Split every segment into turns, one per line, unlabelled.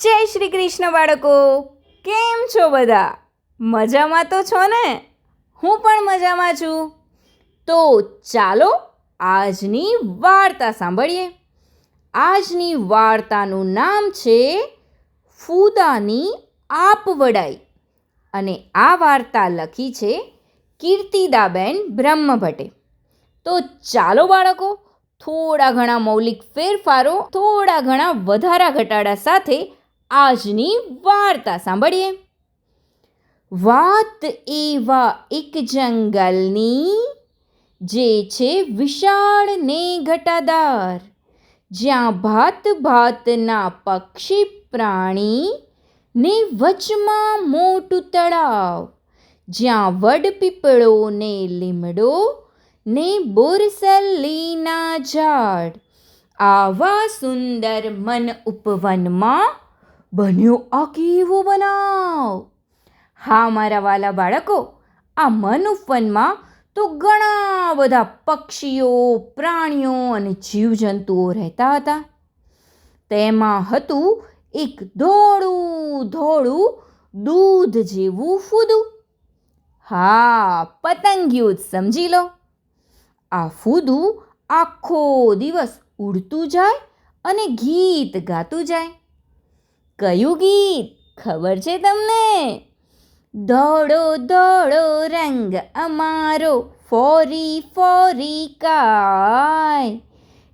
જય શ્રી કૃષ્ણ બાળકો. કેમ છો બધા? મજામાં તો છો ને? હું પણ મજામાં છું. તો ચાલો આજની વાર્તા સાંભળીએ. આજની વાર્તાનું નામ છે ફૂદાની આપવડાઈ અને આ વાર્તા લખી છે કીર્તિદાબેન બ્રહ્મભટ્ટે. તો ચાલો બાળકો, થોડા ઘણા મૌલિક ફેરફારો, થોડા ઘણા વધારા ઘટાડા સાથે આજની વાર્તા સાંભળીએ. વાત એવા એક જંગલની, જે છે વિશાળ ને ઘટાદાર જ્યાં ભાત ભાતના પક્ષી પ્રાણી ને વચમાં મોટું તળાવ, જ્યાં વડપીપળો ને લીમડો ને બોરસલીના ઝાડ, આવા સુંદર મન ઉપવનમાં બન્યો આ કેવો બનાવ. હા, મારા વાલા બાળકો, આ મન ઉપવનમાં તો ઘણા બધા પક્ષીઓ, પ્રાણીઓ અને જીવજંતુઓ રહેતા હતા. તેમાં હતું એક ધોળું ધોળું દૂધ જેવું ફૂદું. હા, પતંગિયું જ સમજી લો. આ ફૂદું આખો દિવસ ઉડતું જાય અને ગીત ગાતું જાય. કયું ગીત? ખબર છે તમને? ધોળો ધોળો રંગ અમારો, ફોરી ફોરી કાય.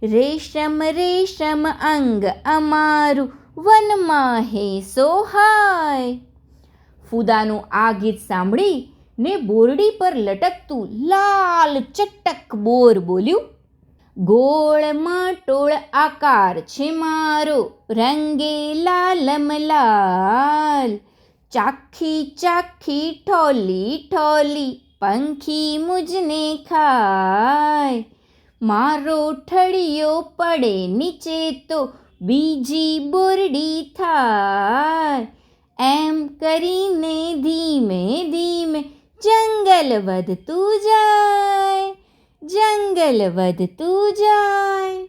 રેશમ રેશમ અંગ અમારું, વનમાં હે સોહાય ફુદાનું આ ગીત સાંભળી ને બોરડી પર લટકતું લાલ ચટક બોર બોલ્યું ગોળ ટોળ આકાર છે મારો, રંગે લાલમ લાલ. ચાખી ચાખી ઠોલી ઠોલી, પંખી મુજને ખાય. મારો ઠળિયો પડે નીચે તો બીજી બોરડી થાય. એમ કરીને ધીમે ધીમે જંગલ વધતું જાય. જંગલ વધતું જાય.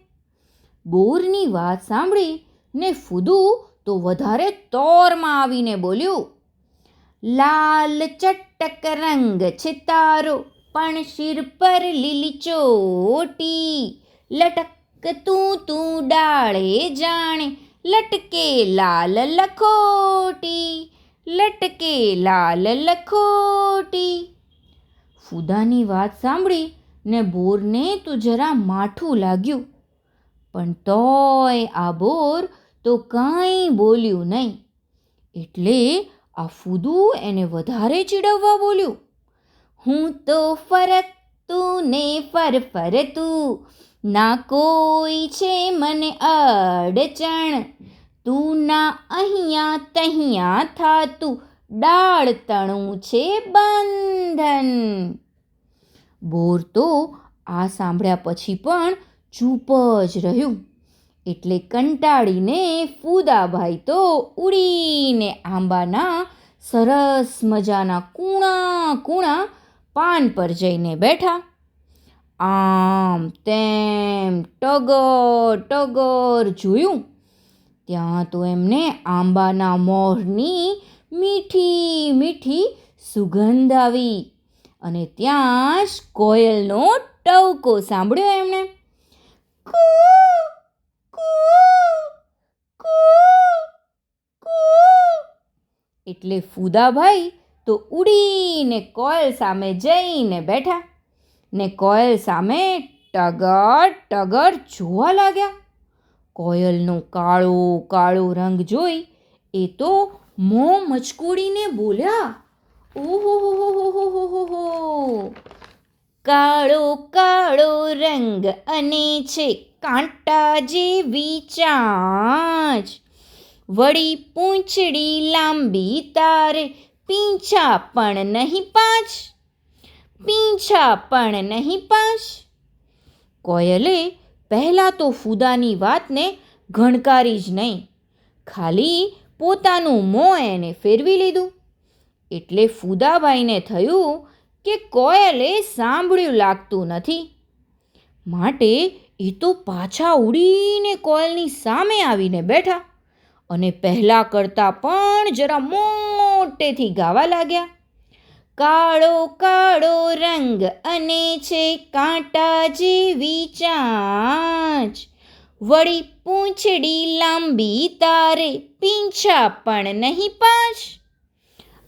બોરની વાત સાંભળી ને ફૂદું તો વધારે તોરમાં આવીને બોલ્યું, લાલ ચટક રંગ છે તારો, પણ શિર પર લીલી ચોટી. લટક તું તું ડાળે જાણે, લટકે લાલ લખોટી, લટકે લાલ લખોટી. ફૂદાની વાત સાંભળી ને બોરને તો જરા માઠું લાગ્યું. પણ તોય આ બોર તો કાંઈ બોલ્યું નહીં. એટલે આ ફૂદું એને વધારે ચીડવવા બોલ્યું. હું તો ફરકતું ને ફર ફરતું, ના કોઈ છે મને અડચણ. તું ના અહીંયા તહિયા થાતું, ડાળ તણું છે બંધન. બોર તો આ સાંભળ્યા પછી પણ ચૂપ જ રહ્યું. એટલે કંટાળીને ફૂદાભાઈ તો ઉડીને આંબાના સરસ મજાના કૂણા કૂણા પાન પર જઈને બેઠા. આમ તેમ ટગર ટગર જોયું. ત્યાં તો એમને આંબાના મોરની મીઠી મીઠી સુગંધ આવી. અને ત્યાં જ કોયલનો ટવકો સાંભળ્યો એમણે. એટલે ફૂદાભાઈ તો ઉડીને કોયલ સામે જઈને બેઠા ને કોયલ સામે ટગર ટગર જોવા લાગ્યા. કોયલનો કાળો કાળો રંગ જોઈ એ તો મોં મચકોડીને બોલ્યા ઓહો કાળો કાળો રંગ અને છે કાંટા જેવી ચાંચ વળી પૂંછડી લાંબી તારે પીંછા પણ નહીં પાંચ પીંછા પણ નહીં પાંચ કોયલે પહેલાં તો ફૂદાની વાતને ગણકારી જ નહીં ખાલી પોતાનું મોં એને ફેરવી લીધું એટલે ફૂદાભાઈને થયું કે કોયલે સાંભળ્યું લાગતું નથી. માટે એ તો પાછા ઉડીને કોયલની સામે આવીને બેઠા અને પહેલાં કરતાં પણ જરા મોટેથી ગાવા લાગ્યા. કાળો કાળો રંગ અને છે કાંટા જેવી ચાંચ. વળી પૂંછડી લાંબી તારે પીંછા પણ નહીં પાંચ.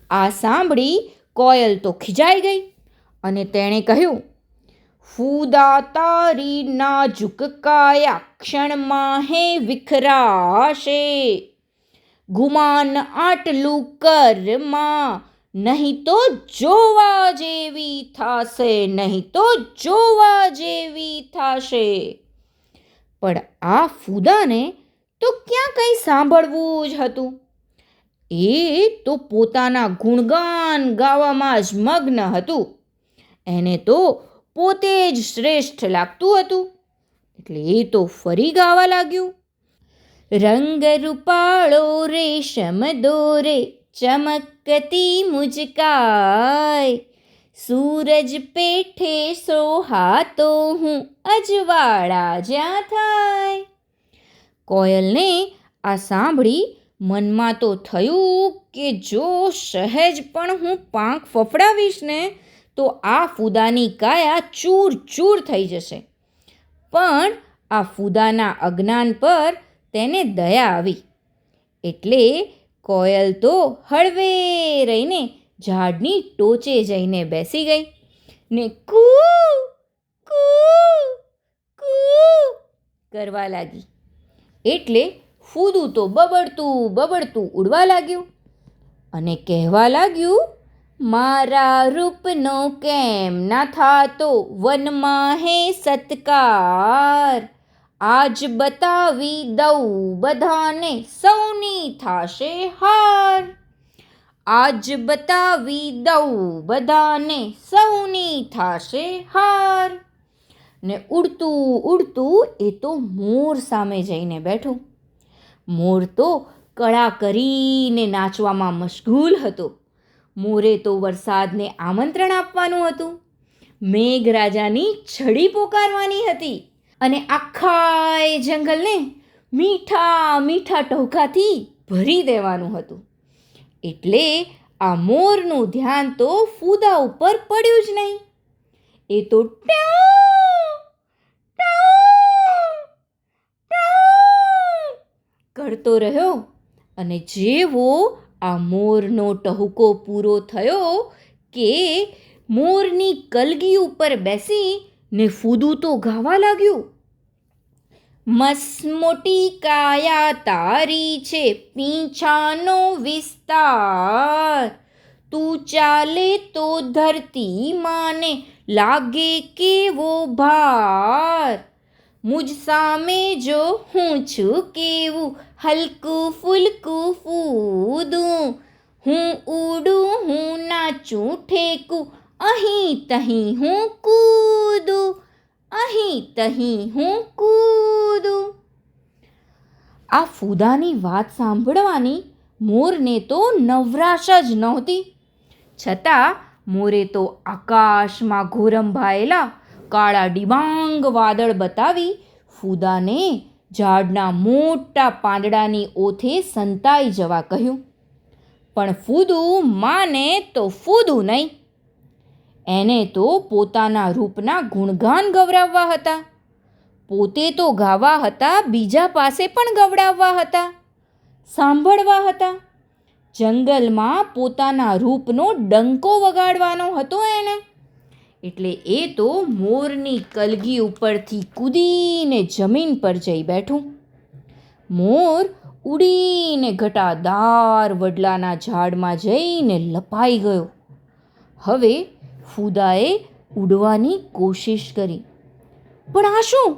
આ સાંભળી કોયલ તો ખીજાઈ ગઈ અને તેણે કહ્યું, ફૂદા તારી નાજુક કાયા ક્ષણમાં હે વિખરાશે. ગુમાન આટલું કરમાં નહીં તો જોવા જેવી થાશે, નહીં તો જોવા જેવી થાશે. પણ આ ફૂદાને તો ક્યાં કંઈ સાંભળવું જ હતું? એ તો પોતાના ગુણગાન ગાવામાં જ મગ્ન હતું. એને તો પોતે જ શ્રેષ્ઠ લાગતું હતું. એટલે એ તો ફરી ગાવા લાગ્યું. રંગ રૂપાળો રેશમ દોરે ચમકતી મુજકાય. સૂરજ પેઠે સોહાતો હું, અજવાળા જ્યાં થાય. કોયલને આ સાંભળી મનમાં તો થયું કે જો સહેજ પણ હું પાંખ ફફડાવીશ ને, તો આ ફૂદાની કાયા ચૂર ચૂર થઈ જશે. પણ આ ફૂદાના અજ્ઞાન પર તેને દયા આવી. એટલે કોયલ તો હળવે રહીને ઝાડની ટોચે જઈને બેસી ગઈ ને કૂ કૂ કૂ કરવા લાગી. એટલે ફૂદું તો બબડતું બબડતું ઉડવા લાગ્યું. અને કહેવા લાગ્યું, મારા રૂપનો કેમ ના થાતો વનમાં હે સત્કાર? આજ બતાવી દઉં બધાને સૌની થાશે હાર. આજ બતાવી દઉં બધાને સૌની થાશે હાર. ને ઉડતું ઉડતું એ તો મોર સામે જઈને બેઠું. મોર તો કળા કરીને નાચવામાં મશગુલ હતો. મોરે તો વરસાદને આમંત્રણ આપવાનું હતું. મેઘરાજાની છડી પોકારવાની હતી અને આખા એ જંગલને મીઠા મીઠા ટહુકાથી ભરી દેવાનું હતું. એટલે આ મોરનું ધ્યાન તો ફૂદા ઉપર પડ્યું જ નહીં. એ તો ટ્યાઉ, કરતો રહ્યો અને જેવો આ મોરનો ટહુકો પૂરો થયો કે મોરની કલગી ઉપર બેસી ને ફૂદું તો ગાવા લાગ્યું. મસમોટી કાયા તારી છે પીંછાનો વિસ્તાર. તું ચાલે તો ધરતી માને લાગે કેવો ભાર. મુજ સામે જો હું છું કેવું હલકું ફૂલકું ફૂદું હું ઉડું હું નાચું ઠેકું અહીં તહીં હું કૂદું અહીં તહીં હું કૂદું આ ફૂદાની વાત સાંભળવાની મોરને તો નવરાશ જ નહોતી છતાં મોરે તો આકાશમાં ઘોરંભાયેલા કાળા ડિબાંગ વાદળ બતાવી ફૂદાને ઝાડના મોટા પાંદડાની ઓથે સંતાઈ જવા કહ્યું. પણ ફૂદું માને તો ફૂદું નહીં. એને તો પોતાના રૂપના ગુણગાન ગવરાવવા હતા. પોતે તો ગાવા હતા, બીજા પાસે પણ ગવડાવવા હતા, સાંભળવા હતા. જંગલમાં પોતાના રૂપનો ડંકો વગાડવાનો હતો એને. એટલે એ તો મોરની કલગી ઉપરથી કૂદીને જમીન પર જઈ બેઠું. મોર ઉડીને ઘટાદાર વડલાના ઝાડમાં જઈને લપાઈ ગયો. હવે ફૂદાએ ઉડવાની કોશિશ કરી. પણ આ શું?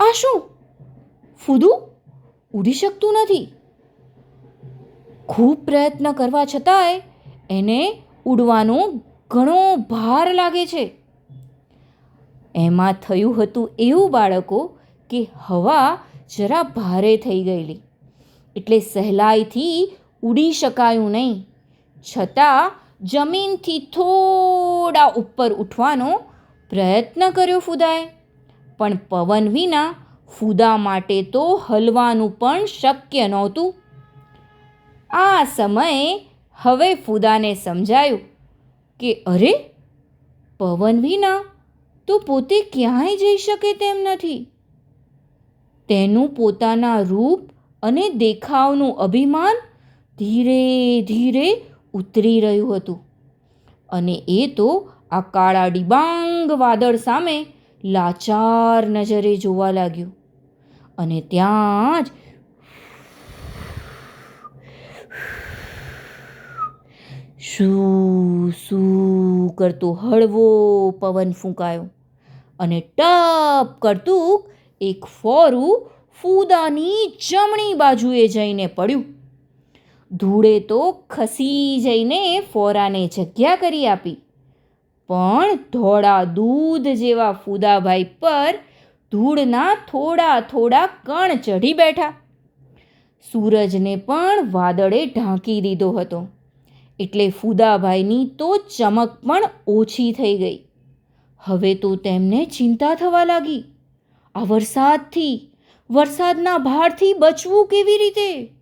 આ શું? ફૂદું, ઉડી શકતું નથી. ખૂબ પ્રયત્ન કરવા છતાંય એને ઉડવાનો ઘણો ભાર લાગે છે. એમાં થયું હતું એવું બાળકો કે હવા જરા ભારે થઈ ગયેલી. એટલે સહેલાઈથી ઉડી શકાયું નહીં. છતાં જમીનથી થોડા ઉપર ઉઠવાનો પ્રયત્ન કર્યો ફુદાએ. પણ પવન વિના ફુદા માટે તો હલવાનું પણ શક્ય નહોતું. આ સમયે હવે ફુદાને સમજાયું કે અરે પવન વિના તો પોતે ક્યાંય જઈ શકે તેમ નથી. તેનું પોતાના રૂપ અને દેખાવનું અભિમાન ધીરે ધીરે ઉતરી રહ્યું હતું. અને એ તો આ કાળા ડિબાંગ વાદળ સામે લાચાર નજરે જોવા લાગ્યું. અને ત્યાં જ શું શું કરતો હળવો પવન ફૂંકાયો અને ટપ કરતું એક ફોરું ફૂદાની જમણી બાજુએ જઈને પડ્યું. ધૂળે તો ખસી જઈને ફોરાને જગ્યા કરી આપી. પણ ધોળા દૂધ જેવા ફૂદાભાઈ પર ધૂળના થોડા થોડા કણ ચઢી બેઠા. સૂરજને પણ વાદળે ઢાંકી દીધો હતો. એટલે ફૂદાભાઈની તો ચમક પણ ઓછી થઈ ગઈ. હવે તો તેમને ચિંતા થવા લાગી. આ વરસાદથી, વરસાદના ભારથી બચવું કેવી રીતે?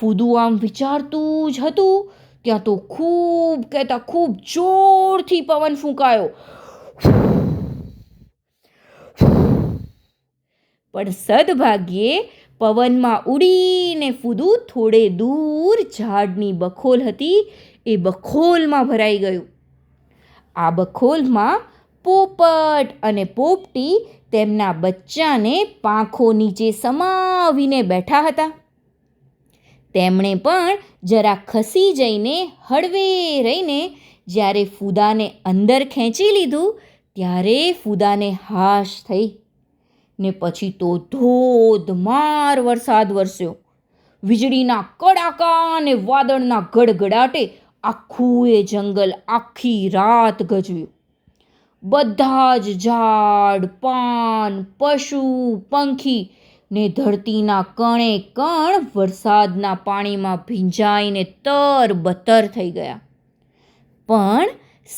ફૂદું આમ વિચારતું જ હતું, ત્યાં તો ખૂબ કહેતા ખૂબ જોરથી પવન ફૂંકાયો. પણ સદભાગ્યે પવનમાં ઉડીને ફૂદું થોડે દૂર ઝાડની બખોલ હતી. એ બખોલમાં ભરાઈ ગયું. આ બખોલમાં પોપટ અને પોપટી તેમના બચ્ચાને પાંખો નીચે સમાવીને બેઠા હતા. તેમણે પણ જરા ખસી જઈને હળવે રહીને જ્યારે ફૂદાને અંદર ખેંચી લીધું, ત્યારે ફૂદાને હાશ થઈ ને પછી તો ધોધમાર વરસાદ વરસ્યો. વીજળીના કડાકા અને વાદળના ગડગડાટે આખું એ જંગલ આખી રાત ગજવ્યું. બધા જ ઝાડ, પાન, પશુ, પંખી ને ધરતીના કણે કણ વરસાદના પાણીમાં ભીંજાઈને તરબતર થઈ ગયા. પણ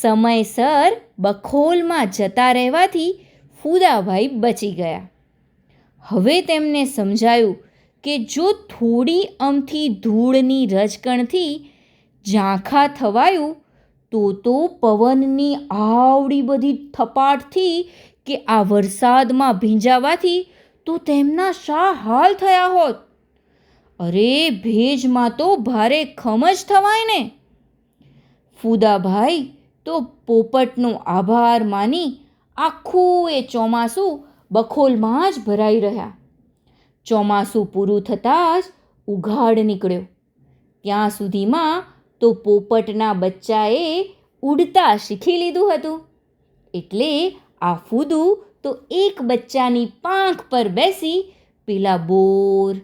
સમયસર બખોલમાં જતા રહેવાથી ફૂદાભાઈ બચી ગયા. હવે તેમને સમજાયું કે જો થોડી અમથી ધૂળની રજકણથી ઝાંખા થવાયું, તો તો પવનની આવડી બધી થપાટથી કે આ વરસાદમાં ભીંજાવાથી તો તેમના શા હાલ થયા હોત? અરે, ભેજમાં તો ભારે ખમજ થવાય ને. ફૂદાભાઈ તો પોપટનો આભાર માની આખું એ ચોમાસું બખોલમાં જ ભરાઈ રહ્યા. ચોમાસું પૂરું થતાં જ ઉઘાડ નીકળ્યો. ત્યાં સુધીમાં તો પોપટના બચ્ચાએ ઉડતા શીખી લીધું હતું. એટલે આ ફૂદું તો એક બચ્ચાની પાંખ પર બેસી પેલા બોર,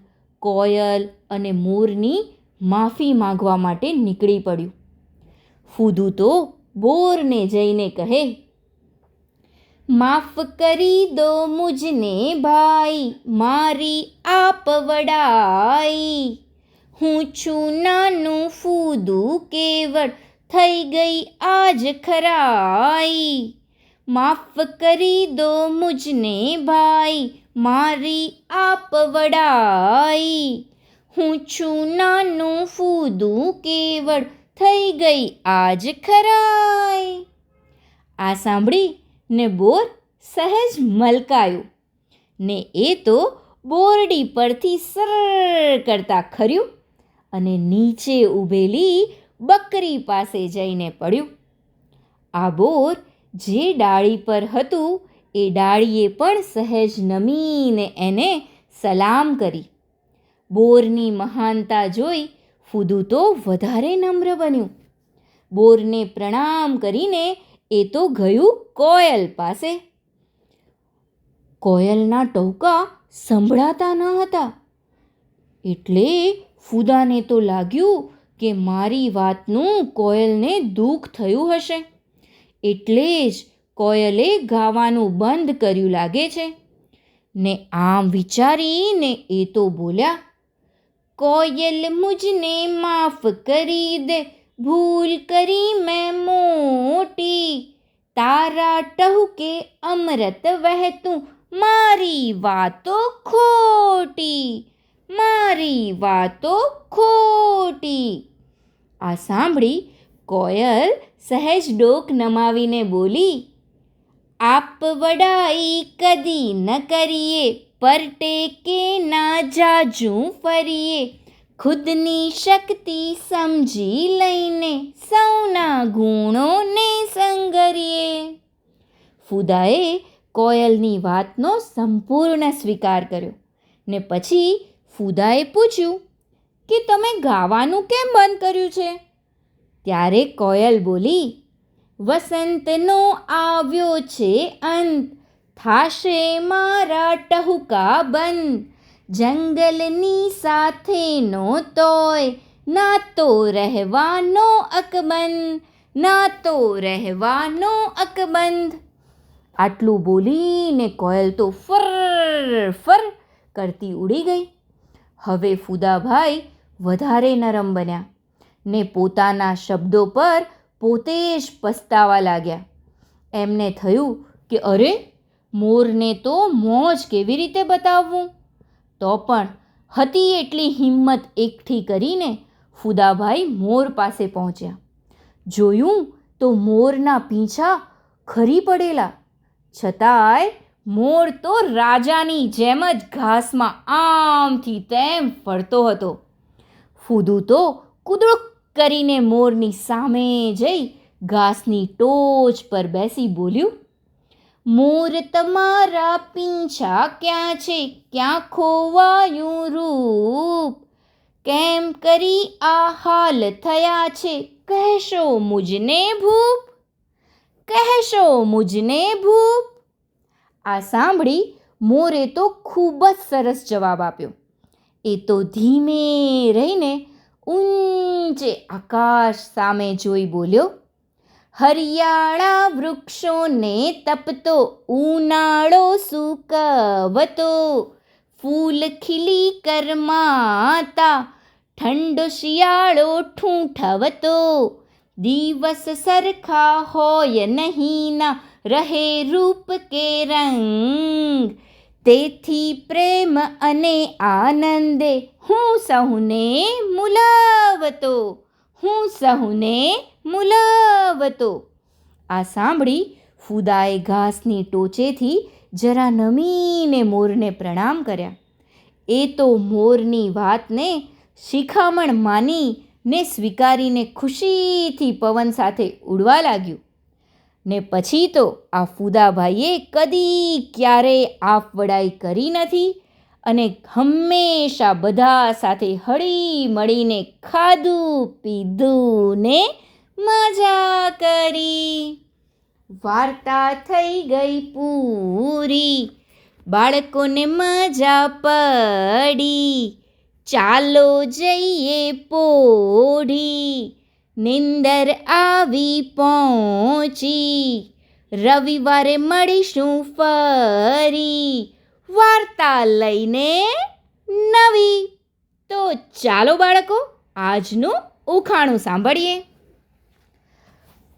કોયલ અને મોરની માફી માંગવા માટે નીકળી પડ્યું. ફૂદું તો બોરને જઈને કહે માફ કરી દો મુજને ભાઈ, મારી આપ વડાઈ. હું છું નાનું ફૂદું કેવળ, થઈ ગઈ આજ ખરાઈ. માફ કરી દો મુજને ભાઈ, મારી આપ વડાઈ. હું છું નાનું ફૂદું કેવળ, થઈ ગઈ આજ ખરાઈ. આ સાંભળી ને બોર સહેજ મલકાયું. ને એ તો બોરડી પરથી સર કરતા ખર્યું અને નીચે ઊભેલી બકરી પાસે જઈને પડ્યું. આ બોર જે ડાળી પર હતું એ ડાળીએ પણ સહેજ નમીને એને સલામ કરી. બોરની મહાનતા જોઈ ફૂદું તો વધારે નમ્ર બન્યું. બોરને પ્રણામ કરીને એ તો ગયું કોયલ પાસે. કોયલના ટહુકા સંભળાતા ન હતા. એટલે ફૂદાને તો લાગ્યું કે મારી વાતનું કોયલને દુઃખ થયું હશે. એટલે જ કોયલે ગાવાનું બંધ કર્યું લાગે છે. ને આમ વિચારીને એ તો બોલ્યા, કોયલ મુજને માફ કરી દે ભૂલ કરી મેં મોટી. તારા ટહુકે અમૃત વહેતું. મારી વાતો ખોટી. મારી વાતો ખોટી. આ સાંભળી કોયલ સહેજ ડોક નમાવીને બોલી, આપ વડાઈ કદી ન કરીએ પરટે કે ના જાજું ફરીએ. ખુદની શક્તિ સમજી લઈને સૌના ગુણોને સંગરીએ. ફુદાએ કોયલની વાતનો સંપૂર્ણ સ્વીકાર કર્યો ને પછી ફુદાએ પૂછ્યું, કે તમે ગાવાનું કેમ બંધ કર્યું છે? ત્યારે કોયલ બોલી, વસંતનો આવ્યો છે, અંત થાશે મારા ટહુકા બંધ. જંગલની સાથેનો તોય નાતો રહેવાનો અકબંધ, ના તો રહેવાનો અકબંધ. આટલું બોલીને કોયલ તો ફર ફર કરતી ઉડી ગઈ. હવે ફુદાભાઈ વધારે નરમ બન્યા ને પોતાના શબ્દો પર પોતે જ પસ્તાવા લાગ્યા. એમને થયું કે અરે, મોરને તો મોજ કેવી રીતે બતાવવું? તો પણ હતી એટલી હિંમત એકઠી કરીને ફુદાભાઈ મોર પાસે પહોંચ્યા. જોયું તો મોરના પીંછા ખરી પડેલા. છતાંય મોર તો રાજાની જેમ જ ઘાસમાં આમથી તેમ ફરતો હતો. ફૂદું તો કુદળુક કરીને મોરની સામે જઈ ઘાસની ટોચ પર બેસી બોલ્યું મોર તમારા પીંછા ક્યાં છે? ક્યાં ખોવાયું રૂપ? કેમ કરી આ હાલ થયા છે? કહેશો મુજને ભૂપ? કહેશો મુજને ભૂપ? આ સાંભળી મોરે તો ખૂબ જ સરસ જવાબ આપ્યો. એ તો ધીમે રહીને ઊંચે આકાશ સામે જોઈ બોલ્યો હરિયાળા વૃક્ષોને તપતો, ઉનાળો સુકવતો. ફૂલ ખીલી કરમાતા, ઠંડો શિયાળો ઠૂંઠવતો. દિવસ સરખા હોય નહીં ના, રહે રૂપ કે રંગ. તેથી પ્રેમ અને આનંદે હું સહુને મુલાવતો. હું સહુને મુલાવતો. આ સાંભળી ફુદાએ ઘાસની ટોચેથી જરા નમીને મોરને પ્રણામ કર્યા. એ તો મોરની વાતને શિખામણ માની ને સ્વીકારીને ખુશીથી પવન સાથે ઉડવા લાગ્યું. ને પછી તો આ ફુદાભાઈએ કદી ક્યારેય આફ વડાઈ કરી નથી અને હંમેશા બધા સાથે હળી મળીને ખાધું, પીધું ને મજા કરી. વાર્તા થઈ ગઈ પૂરી. બાળકોને મજા પડી. ચાલો જઈએ પોઢી. નિંદર આવી પહોંચી. રવિવારે મળીશું ફરી. વાર્તા લઈને નવી. તો ચાલો બાળકો, આજનું ઉખાણું સાંભળીએ.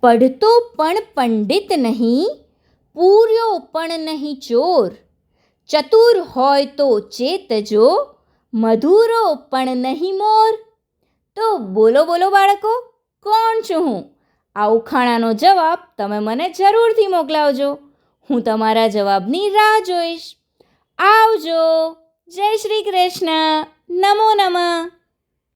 પઢતો પણ પંડિત નહીં, પૂર્યો પણ નહીં ચોર. ચતુર હોય તો ચેતજો મધુરો પણ નહીં મોર. તો બોલો બોલો બાળકો, કોણ છું હું? આ ઉખાણાનો જવાબ તમે મને જરૂરથી મોકલાવજો. હું તમારા જવાબની રાહ જોઈશ. આવજો. જય શ્રી કૃષ્ણ. નમો નમઃ.